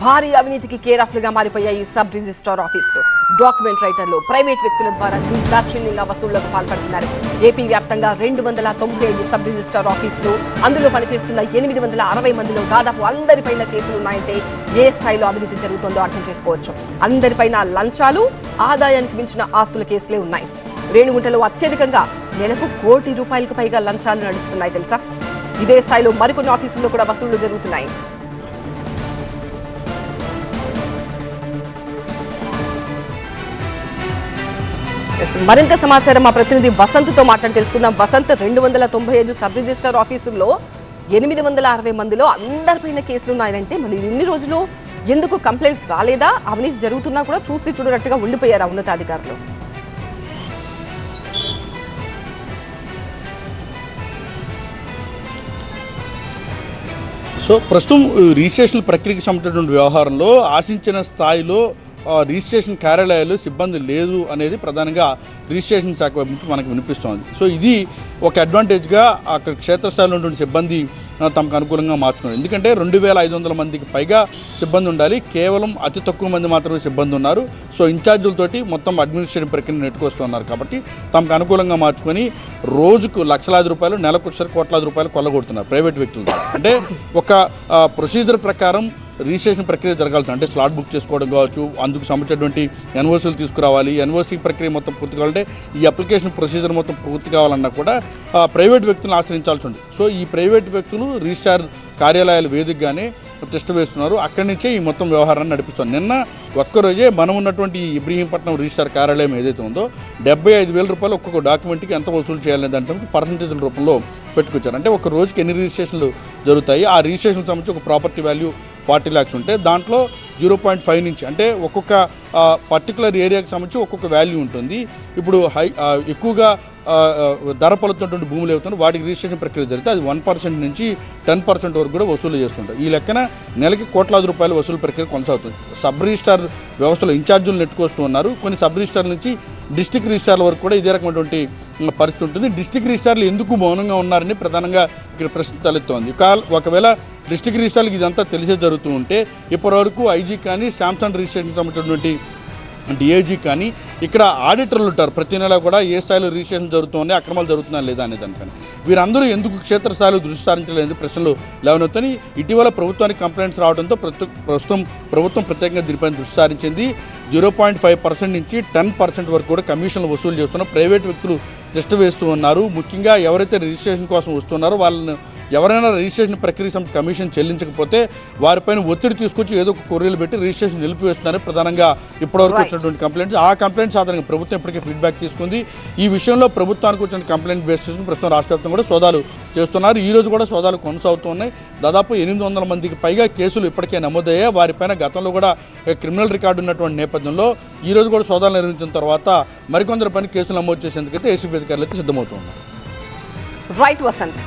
భారీ అవినీతికి కేరాఫ్లుగా మారిపోయాయి సబ్ రిజిస్ట్రార్ ఆఫీసులు. డాక్యుమెంట్ రైటర్లు ప్రైవేట్ వ్యక్తుల ద్వారా దాక్షిణ్యంగా వసూళ్ళకు పాల్పడుతున్నారు. ఏపీ వ్యాప్తంగా రెండు వందల తొంభై ఐదు సబ్ రిజిస్ట్రార్ ఆఫీసులు అందులో పనిచేస్తున్న ఎనిమిది వందల అరవై మందిలో దాదాపు అందరిపైన కేసులు ఉన్నాయంటే ఏ స్థాయిలో అవినీతి జరుగుతుందో అర్థం చేసుకోవచ్చు. అందరిపైన లంచాలు ఆదాయానికి మించిన ఆస్తుల కేసులే ఉన్నాయి. రేణుగుంటలో అత్యధికంగా నెలకు కోటి రూపాయలకు పైగా లంచాలు నడుస్తున్నాయి తెలుసా? ఇదే స్థాయిలో మరికొన్ని ఆఫీసుల్లో కూడా వసూళ్ళు జరుగుతున్నాయి. మరింత సమాచారం మా ప్రతినిధి వసంత్తో మాట్లాడి తెలుసుకుందాం. వసంత్ రెండు వందల తొంభై ఐదు సబ్ రిజిస్టర్ ఆఫీసుల్లో ఎనిమిది వందల అరవై మందిలో అందరిపైన కేసులు ఉన్నాయంటే మరి ఇన్ని రోజులు ఎందుకు కంప్లైంట్స్ రాలేదా? అవినీతి జరుగుతున్నా కూడా చూసి చూడనట్టుగా ఉండిపోయారా ఉన్నతాధికారులు. సో ప్రస్తుతం రిజిస్ట్రేషన్ ప్రక్రియకి సంబంధించినటువంటి వ్యవహారంలో ఆశించిన స్థాయిలో రిజిస్ట్రేషన్ కార్యాలయాలు సిబ్బంది లేదు అనేది ప్రధానంగా రిజిస్ట్రేషన్ శాఖ వైపు నుంచి మనకు వినిపిస్తోంది. సో ఇది ఒక అడ్వాంటేజ్గా అక్కడ క్షేత్రస్థాయిలో ఉన్నటువంటి సిబ్బంది తమకు అనుకూలంగా మార్చుకున్నారు. ఎందుకంటే రెండు వేల ఐదు వందల మందికి పైగా సిబ్బంది ఉండాలి. కేవలం అతి తక్కువ మంది మాత్రమే సిబ్బంది ఉన్నారు. సో ఇన్ఛార్జీలతోటి మొత్తం అడ్మినిస్ట్రేటివ్ ప్రక్రియను నెట్టుకొస్తున్నారు కాబట్టి తమకు అనుకూలంగా మార్చుకొని రోజుకు లక్షలాది రూపాయలు నెలకు కోట్లాది రూపాయలు కొల్లగొడుతున్నారు ప్రైవేట్ వ్యక్తులు అంటే ఒక ప్రొసీజర్ ప్రకారం రిజిస్ట్రేషన్ ప్రక్రియ జరగాల్సింది అంటే స్లాట్ బుక్ చేసుకోవడం కావచ్చు అందుకు సంబంధించినటువంటి ఎన్ఓసీలు తీసుకురావాలి. ఎన్ఓసీ ప్రక్రియ మొత్తం పూర్తి కావాలంటే ఈ అప్లికేషన్ ప్రొసీజర్ మొత్తం పూర్తి కావాలన్నా కూడా ప్రైవేట్ వ్యక్తులను ఆశ్రయించాల్సి ఉంది సో ఈ ప్రైవేట్ వ్యక్తులు రిజిస్టార్ కార్యాలయాల వేదికగానే ప్రతిష్ట వేస్తున్నారు. అక్కడి నుంచే ఈ మొత్తం వ్యవహారాన్ని నడిపిస్తుంది నిన్న ఒక్కరోజే మనం ఉన్నటువంటి ఇబ్రహీంపట్నం రిజిస్టార్ కార్యాలయం ఏదైతే ఉందో డెబ్బై ఐదు వేల రూపాయలు ఒక్కొక్క డాక్యుమెంట్కి ఎంత వసూలు చేయాలనే దాని పర్సంటేజ్ల రూపంలో పెట్టుకొచ్చారు. అంటే ఒక రోజుకి ఎన్ని రిజిస్ట్రేషన్లు జరుగుతాయి? ఆ రిజిస్ట్రేషన్ సంబంధించి ఒక ప్రాపర్టీ వాల్యూ ఫార్టీ ల్యాక్స్ ఉంటే దాంట్లో జీరో పాయింట్ ఫైవ్ నుంచి అంటే ఒక్కొక్క పర్టికులర్ ఏరియాకి సంబంధించి ఒక్కొక్క వాల్యూ ఉంటుంది. ఇప్పుడు హై ఎక్కువగా ధర పలుతున్నటువంటి భూములు ఏవుతున్నాయి వాటికి రిజిస్ట్రేషన్ ప్రక్రియ జరిగితే అది వన్ పర్సెంట్ నుంచి టెన్ పర్సెంట్ వరకు కూడా వసూలు చేస్తుంటారు. ఈ లెక్కన నెలకి కోట్లాది రూపాయల వసూలు ప్రక్రియ కొనసాగుతుంది. సబ్ రిజిస్టార్ వ్యవస్థలో ఇన్ఛార్జీలు నెట్టుకొస్తూ ఉన్నారు. కొన్ని సబ్ రిజిస్టార్ నుంచి డిస్టిక్ రిజిస్టార్ల వరకు కూడా ఇదే రకమైనటువంటి పరిస్థితి ఉంటుంది. డిస్టిక్ రిజిస్టార్లు ఎందుకు మౌనంగా ఉన్నారని ప్రధానంగా ఇక్కడ ప్రశ్న తలెత్తోంది ఒకవేళ డిస్టిక్ రిజిస్టార్లకు ఇదంతా తెలిసే జరుగుతూ ఉంటే ఇప్పటివరకు ఐజీ కానీ శాంసంగ్ రిజిస్ట్రేషన్ సంబంధించినటువంటి డిఏజీ కానీ ఇక్కడ ఆడిటర్లు ఉంటారు. ప్రతి నెల కూడా ఏ స్థాయిలో రిజిస్ట్రేషన్ జరుగుతుంది అక్రమాలు జరుగుతున్నా లేదా అనే దానిపైన. వీరందరూ ఎందుకు క్షేత్రస్థాయిలో దృష్టి సారించలేదు ప్రశ్నలు లేవనెత్తాయి ఇటీవల ప్రభుత్వానికి కంప్లైంట్స్ రావడంతో ప్రస్తుతం ప్రభుత్వం ప్రత్యేకంగా దీనిపైన దృష్టి సారించింది జీరో పాయింట్ ఫైవ్ పర్సెంట్ నుంచి టెన్ పర్సెంట్ వరకు కూడా కమిషన్లు వసూలు చేస్తున్న ప్రైవేట్ వ్యక్తులు దృష్టి వేస్తూ ఉన్నారు. ముఖ్యంగా ఎవరైతే రిజిస్ట్రేషన్ కోసం వస్తున్నారో వాళ్ళను ఎవరైనా రిజిస్ట్రేషన్ ప్రక్రియ కమిషన్ చెల్లించకపోతే వారిపైన ఒత్తిడి తీసుకొచ్చి ఏదో ఒక కొర్రీలు పెట్టి రిజిస్ట్రేషన్ నిలిపివేస్తున్నారని ప్రధానంగా ఇప్పటివరకు. వచ్చినటువంటి కంప్లైంట్స్ ఆ కంప్లైంట్స్ ఆధారంగా ప్రభుత్వం ఇప్పటికే ఫీడ్బ్యాక్ తీసుకుంది. ఈ విషయంలో ప్రభుత్వానికి వచ్చిన కంప్లైంట్ బేస్ చేసుకుని ప్రస్తుతం రాష్ట్ర కూడా సోదాలు చేస్తున్నారు. ఈ రోజు కూడా సోదాలు కొనసాగుతున్నాయి. దాదాపు ఎనిమిది వందల మందికి పైగా కేసులు ఇప్పటికే నమోదయ్యాయి. వారిపైన గతంలో కూడా క్రిమినల్ రికార్డు ఉన్నటువంటి నేపథ్యంలో ఈ రోజు కూడా సోదాలు నిర్వహించిన తర్వాత మరికొందరి పైన కేసులు నమోదు చేసేందుకైతే ఏసీబీ అధికారులు అయితే సిద్ధమవుతున్నారు. రైట్ వసంత్.